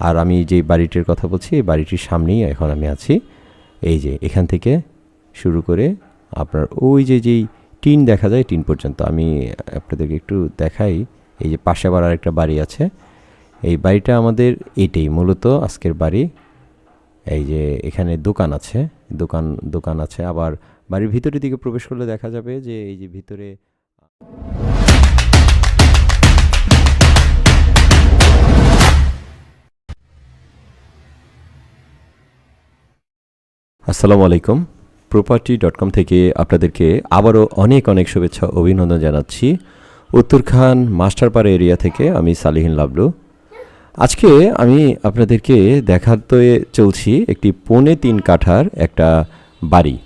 আর আমি যে বাড়িটির কথা বলছি, এই বাড়িটির সামনেই এখন আমি আছি। এই যে, এখান থেকে শুরু করে আপনার ওই যে, যেই টিন দেখা যায়, টিন পর্যন্ত আমি আপনাদেরকে একটু দেখাই। এই যে, পাশে আবার আরেকটা বাড়ি আছে। এই বাড়িটা আমাদের এটাই মূলত আজকের বাড়ি। এই যে, এখানে দোকান আছে। দোকান দোকান আছে। আবার বাড়ির ভিতরের দিকে প্রবেশ করলে দেখা যাবে যে, এই যে, ভিতরে আসসালামু আলাইকুম। প্রপার্টি ডট কম থেকে আপনাদেরকে আবারও অনেক অনেক শুভেচ্ছা অভিনন্দন জানাচ্ছি। উত্তরখান মাস্টারপাড়া এরিয়া থেকে আমি সালিহিন লাবলু। আজকে আমি আপনাদেরকে দেখাতে চলছি একটি পৌনে তিন কাঠার একটা বাড়ি।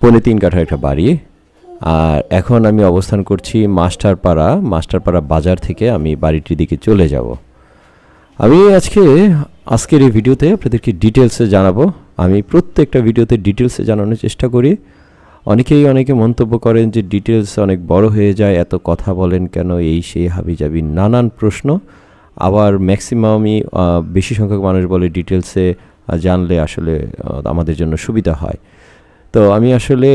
পৌনে তিন কাঠার একটা বাড়ি। আর এখন আমি অবস্থান করছি মাস্টারপাড়া। মাস্টারপাড়া বাজার থেকে আমি বাড়িটির দিকে চলে যাব। আমি আজকে, আজকের এই ভিডিওতে আপনাদেরকে ডিটেলসে জানাব। আমি প্রত্যেকটা ভিডিওতে ডিটেলসে জানানোর চেষ্টা করি। অনেকেই অনেকে মন্তব্য করেন যে ডিটেলস অনেক বড় হয়ে যায়, এত কথা বলেন কেন, এই সেই হাবিজাবি, নানান প্রশ্ন। আবার ম্যাক্সিমামই বেশি সংখ্যক মানুষ বলে ডিটেলসে জানলে আসলে আমাদের জন্য সুবিধা হয়। তো আমি আসলে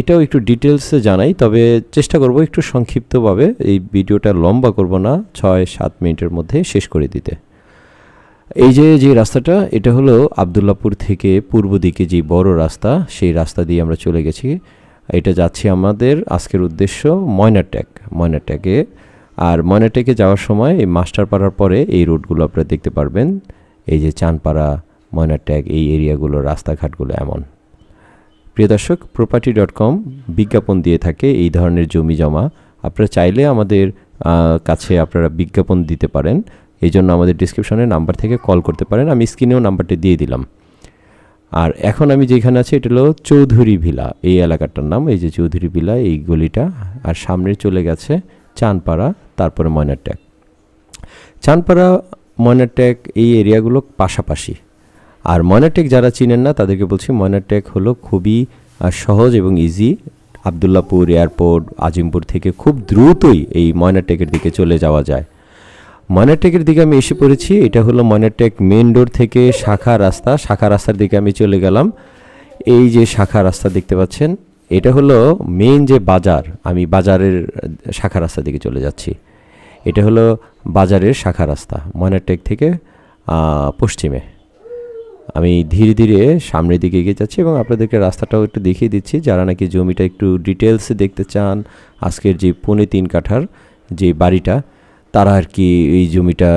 এটাও একটু ডিটেলসে জানাই, তবে চেষ্টা করব একটু সংক্ষিপ্তভাবে। এই ভিডিওটা লম্বা করব না, ছয় সাত মিনিটের মধ্যে শেষ করে দিতে। এই যে যে রাস্তাটা, এটা হলো আবদুল্লাপুর থেকে পূর্ব দিকে যে বড় রাস্তা, সেই রাস্তা দিয়ে আমরা চলে গেছি। এটা যাচ্ছি আমাদের আজকের উদ্দেশ্য ময়নাট্যাক ময়নাট্যাকে আর ময়নাট্যাকে যাওয়ার সময় এই মাস্টারপাড়ার পরে এই রোডগুলো আপনারা দেখতে পারবেন। এই যে চানপাড়া ময়নাট্যাক এই এরিয়াগুলো, রাস্তাঘাটগুলো এমন। প্রিয় দর্শক প্রপার্টি ডট কম বিজ্ঞাপন দিয়ে থাকে এই ধরনের জমি জমা। আপনারা চাইলে আমাদের কাছে আপনারা বিজ্ঞাপন দিতে পারেন। এই জন্য আমাদের ডিসক্রিপশনে নাম্বার থেকে কল করতে পারেন। আমি স্ক্রিনেও নাম্বারটি দিয়ে দিলাম। আর এখন আমি যেখানে আছি, এটা হলো চৌধুরী ভিলা। এই এলাকাটার নাম, এই যে চৌধুরী ভিলা, এই গলিটা। আর সামনে চলে গেছে চানপাড়া, তারপরে ময়নারট্যাক চানপাড়া ময়নারট্যাক এই এরিয়াগুলো পাশাপাশি। আর ময়নারটেক যারা চিনেন না, তাদেরকে বলছি ময়নারটেক হলো খুবই সহজ এবং ইজি আবদুল্লাপুর এয়ারপোর্ট আজিমপুর থেকে খুব দ্রুতই এই ময়নারটেকের দিকে চলে যাওয়া যায়। ময়নারটেকের দিকে আমি এসে পড়েছি। এটা হলো ময়নারটেক মেন ডোর থেকে শাখা রাস্তা। শাখা রাস্তার দিকে আমি চলে গেলাম। এই যে শাখা রাস্তা দেখতে পাচ্ছেন, এটা হলো মেন যে বাজার, আমি বাজারের শাখা রাস্তার দিকে চলে যাচ্ছি। এটা হলো বাজারের শাখা রাস্তা, ময়নারটেক থেকে পশ্চিমে। আমি ধীরে ধীরে সামনের দিকে এগিয়ে যাচ্ছি এবং আপনাদেরকে রাস্তাটাও একটু দেখিয়ে দিচ্ছি। যারা নাকি জমিটা একটু ডিটেলসে দেখতে চান, আজকের যে পৌনে তিন কাঠার যে বাড়িটা তারা আর কি এই জমিটা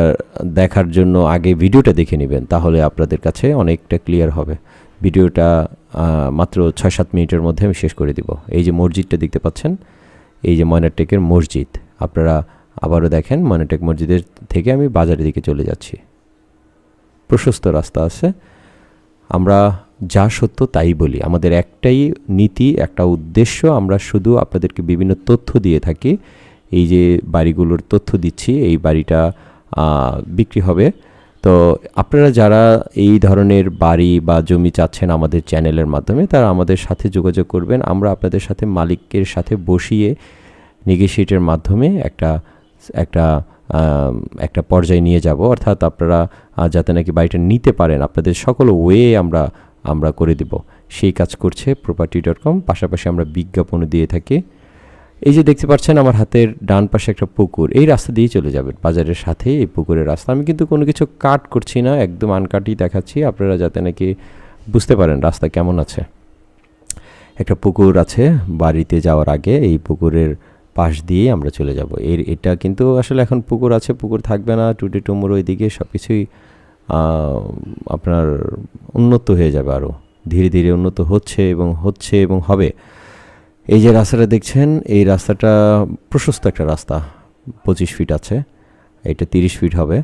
দেখার জন্য আগে ভিডিওটা দেখে নেবেন, তাহলে আপনাদের কাছে অনেকটা ক্লিয়ার হবে। ভিডিওটা মাত্র ছয় সাত মিনিটের মধ্যে আমি শেষ করে দিব। এই যে মসজিদটা দেখতে পাচ্ছেন, এই যে ময়নাটেকের মসজিদ, আপনারা আবারও দেখেন ময়নাটেক মসজিদের থেকে আমি বাজারের দিকে চলে যাচ্ছি। প্রশস্ত রাস্তা আছে। আমরা যা সত্য তাই বলি। আমাদের একটাই নীতি, একটা উদ্দেশ্য, আমরা শুধু আপনাদেরকে বিভিন্ন তথ্য দিয়ে থাকি। এই যে বাড়িগুলোর তথ্য দিচ্ছি, এই বাড়িটা বিক্রি হবে। তো আপনারা যারা এই ধরনের বাড়ি বা জমি চাচ্ছেন আমাদের চ্যানেলের মাধ্যমে, তারা আমাদের সাথে যোগাযোগ করবেন। আমরা আপনাদের সাথে মালিকের সাথে বসিয়ে নেগোশিয়েটের মাধ্যমে একটা একটা একটা পর্যায়ে নিয়ে যাব। অর্থাৎ আপনারা যাতে নাকি বাড়িটা নিতে পারেন, আপনাদের সকল ওয়ে আমরা আমরা করে দেব। সেই কাজ করছে প্রপার্টি ডট কম পাশাপাশি আমরা বিজ্ঞাপনও দিয়ে থাকি। এই যে দেখতে পাচ্ছেন আমার হাতের ডান পাশে একটা পুকুর, এই রাস্তা দিয়েই চলে যাবেন। বাজারের সাথে এই পুকুরের রাস্তা। আমি কিন্তু কোনো কিছু কাট করছি না, একদম আনকাটই দেখাচ্ছি। আপনারা যাতে নাকি বুঝতে পারেন রাস্তা কেমন আছে। একটা পুকুর আছে বাড়িতে যাওয়ার আগে, এই পুকুরের পাশ দিয়ে আমরা চলে যাব। এর, এটা কিন্তু আসলে এখন পুকুর আছে, পুকুর থাকবে না টুটি টুমুর ওইদিকে সব কিছুই আপনার উন্নত হয়ে যাবে আরও ধীরে ধীরে উন্নত হচ্ছে এবং হচ্ছে এবং হবে। এই যে রাস্তাটা দেখছেন, এই রাস্তাটা প্রশস্ত একটা রাস্তা, পঁচিশ ফিট আছে, এটা তিরিশ ফিট হবে।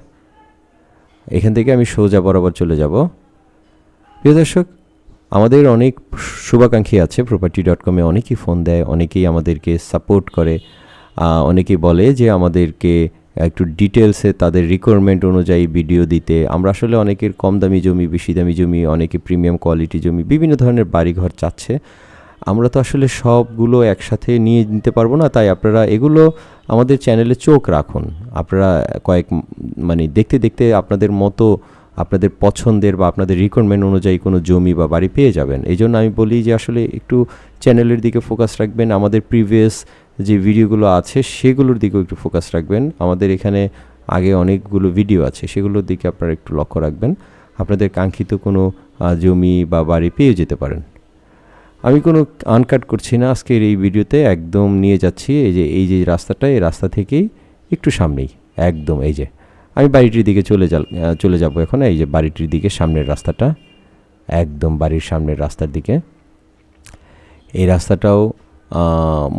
এখান থেকে আমি সোজা বরাবর চলে যাব। প্রিয় দর্শক, আমাদের অনেক শুভাকাঙ্ক্ষী আছে প্রপার্টি ডট কমে অনেকেই ফোন দেয়, অনেকেই আমাদেরকে সাপোর্ট করে অনেকেই বলে যে আমাদেরকে একটু ডিটেলসে তাদের রিকোয়ারমেন্ট অনুযায়ী ভিডিও দিতে। আমরা আসলে অনেকের কম দামি জমি, বেশি দামি জমি, অনেকে প্রিমিয়াম কোয়ালিটি জমি, বিভিন্ন ধরনের বাড়িঘর চাচ্ছে। আমরা তো আসলে সবগুলো একসাথে নিয়ে নিতে পারব না, তাই আপনারা এগুলো আমাদের চ্যানেলে চোখ রাখুন। আপনারা কয়েক মানে দেখতে দেখতে আপনাদের মতো, আপনাদের পছন্দের বা আপনাদের রিকোয়ারমেন্ট অনুযায়ী কোনো জমি বা বাড়ি পেয়ে যাবেন। এই জন্য আমি বলি যে আসলে একটু চ্যানেলের দিকে ফোকাস রাখবেন, আমাদের প্রিভিয়াস যে ভিডিওগুলো আছে সেগুলোর দিকেও একটু ফোকাস রাখবেন। আমাদের এখানে আগে অনেকগুলো ভিডিও আছে, সেগুলোর দিকে আপনারা একটু লক্ষ্য রাখবেন। আপনাদের কাঙ্ক্ষিত কোনো জমি বা বাড়ি পেয়ে যেতে পারেন। আমি কোনো আনকাট করছি না। আজকের এই ভিডিওতে একদম নিয়ে যাচ্ছি এই যে এই যে রাস্তাটা, এই রাস্তা থেকেই একটু সামনেই, একদম এই যে। আমি বাড়িটির দিকে চলে যা চলে যাব এখন। এই যে বাড়িটির দিকে সামনের রাস্তাটা, একদম বাড়ির সামনের রাস্তার দিকে। এই রাস্তাটাও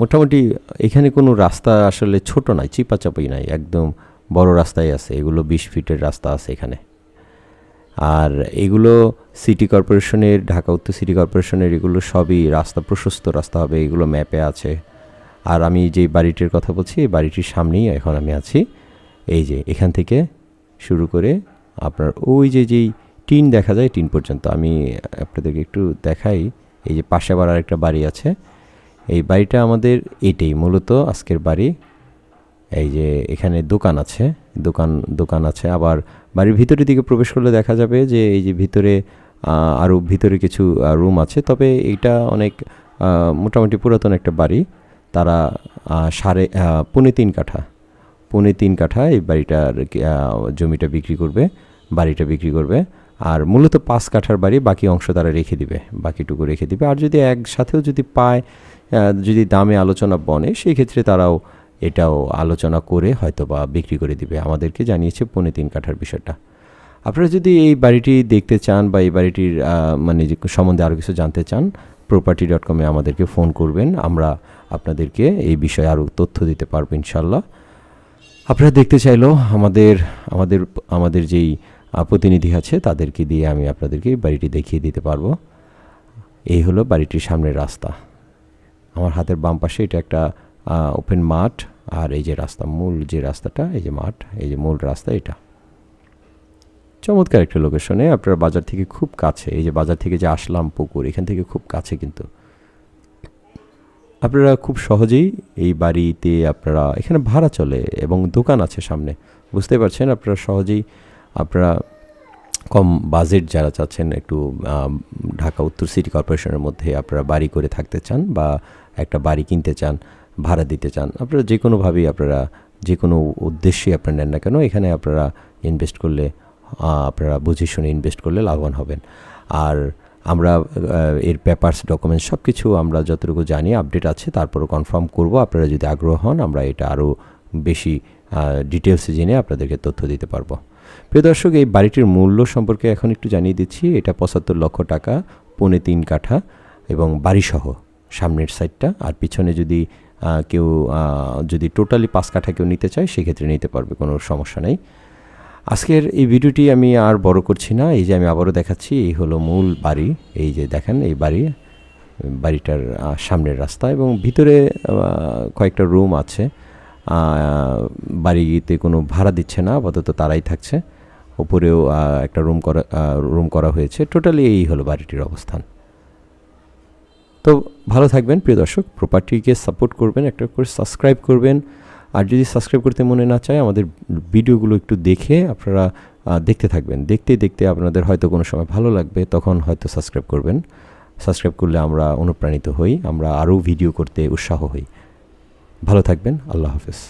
মোটামুটি এখানে কোনো রাস্তা আসলে ছোট নাই, চিপাচাপাই নাই, একদম বড় রাস্তাই আছে। এগুলো বিশ ফিটের রাস্তা আছে এখানে। আর এগুলো সিটি কর্পোরেশনের, ঢাকা উত্তর সিটি কর্পোরেশনের এগুলো সবই রাস্তা, প্রশস্ত রাস্তা হবে, এগুলো ম্যাপে আছে। আর আমি যে বাড়িটির কথা বলছি, এই বাড়িটির সামনেই এখন আমি আছি। এই যে, এখান থেকে শুরু করে আপনার ওই যে, যেই টিন দেখা যায়, টিন পর্যন্ত আমি আপনাদেরকে একটু দেখাই। এই যে, পাশে আবার আরেকটা বাড়ি আছে। এই বাড়িটা আমাদের এটাই মূলত আজকের বাড়ি। এই যে এখানে দোকান আছে, দোকান দোকান আছে। আবার বাড়ির ভিতরের দিকে প্রবেশ করলে দেখা যাবে যে এই যে ভিতরে আরও ভিতরে কিছু রুম আছে। তবে এটা অনেক মোটামুটি পুরাতন একটা বাড়ি। তারা সাড়ে পৌনে তিন কাঠা। পৌনে তিন কাঠা এই বাড়িটার জমিটা বিক্রি করবে, বাড়িটা বিক্রি করবে। আর মূলত পাঁচ কাঠার বাড়ি, বাকি অংশ তারা রেখে দিবে, বাকিটুকু রেখে দিবে। আর যদি একসাথেও যদি পায় যদি দামে আলোচনা বনে, সেই ক্ষেত্রে তারাও এটাও আলোচনা করে হয়তো বা বিক্রি করে দিবে। আমাদেরকে জানিয়েছে পৌনে তিন কাঠার বিষয়টা। আপনারা যদি এই বাড়িটি দেখতে চান বা এই বাড়িটির মানে যে সম্বন্ধে আরও কিছু জানতে চান প্রপার্টি ডট কমে আমাদেরকে ফোন করবেন। আমরা আপনাদেরকে এই বিষয়ে আরও তথ্য দিতে পারব ইনশাল্লাহ আপনারা দেখতে চাইলেও আমাদের আমাদের আমাদের যেই প্রতিনিধি আছে তাদেরকে দিয়ে আমি আপনাদেরকে এই বাড়িটি দেখিয়ে দিতে পারব। এই হলো বাড়িটির সামনের রাস্তা। আমার হাতের বাম পাশে এটা একটা ওপেন মাঠ। আর এই যে রাস্তা, মূল যে রাস্তাটা, এই যে মাঠ, এই যে মূল রাস্তা এটা। চমৎকার একটা লোকেশনে আপনার বাজার থেকে খুব কাছে, এই যে বাজার থেকে যে আসলাম পুকুর, এখান থেকে খুব কাছে কিন্তু। আপনারা খুব সহজেই এই বাড়িতে আপনারা, এখানে ভাড়া চলে এবং দোকান আছে সামনে। বুঝতে পারছেন, আপনারা সহজেই আপনারা কম বাজেট যারা চাচ্ছেন একটু ঢাকা উত্তর সিটি কর্পোরেশনের মধ্যে আপনারা বাড়ি করে থাকতে চান বা একটা বাড়ি কিনতে চান ভাড়া দিতে চান। আপনারা যে কোনোভাবেই আপনারা যে কোনো উদ্দেশ্যে আপনারা নেন না কেন, এখানে আপনারা ইনভেস্ট করলে আপনারা বুঝে শুনে ইনভেস্ট করলে লাভবান হবেন। আর আমরা এর পেপারস ডকুমেন্টস সব কিছু আমরা যতটুকু জানি আপডেট আছে, তারপরও কনফার্ম করব। আপনারা যদি আগ্রহ হন, আমরা এটা আরও বেশি ডিটেলসে জেনে আপনাদেরকে তথ্য দিতে পারব। প্রিয় দর্শক, এই বাড়িটির মূল্য সম্পর্কে এখন একটু জানিয়ে দিচ্ছি। এটা পঁচাত্তর লক্ষ টাকা, পৌনে তিন কাঠা এবং বাড়িসহ, সামনের সাইডটা আর পিছনে যদি কেউ যদি টোটালি পাঁচ কাঠা কেউ নিতে চায়, সেক্ষেত্রে নিতে পারবে, কোনো সমস্যা নেই। আজকের এই ভিডিওটি আমি আর বড় করছি না, এই যে আমি আবারও দেখাচ্ছি, এই হলো মূল বাড়ি, এই যে দেখেন, এই বাড়ি, বাড়িটার সামনের রাস্তা এবং ভিতরে কয়েকটা রুম আছে। বাড়িতে কোনো ভাড়া দিচ্ছে না, আপাতত তারাই থাকছে। ওপরেও একটা রুম করা রুম করা হয়েছে। টোটালি এই হলো বাড়িটির অবস্থান। তো ভালো থাকবেন, প্রিয় দর্শক। প্রপার্টিকে সাপোর্ট করবেন, একটা করে সাবস্ক্রাইব করবেন। আর যদি সাবস্ক্রাইব করতে মনে না চায়, আমাদের ভিডিওগুলো একটু দেখে আপনারা দেখতে থাকবেন। দেখতে দেখতে আপনাদের হয়তো কোনো সময় ভালো লাগবে, তখন হয়তো সাবস্ক্রাইব করবেন। সাবস্ক্রাইব করলে আমরা অনুপ্রাণিত হই, আমরা আরও ভিডিও করতে উৎসাহ হই। ভালো থাকবেন, আল্লাহ হাফেজ।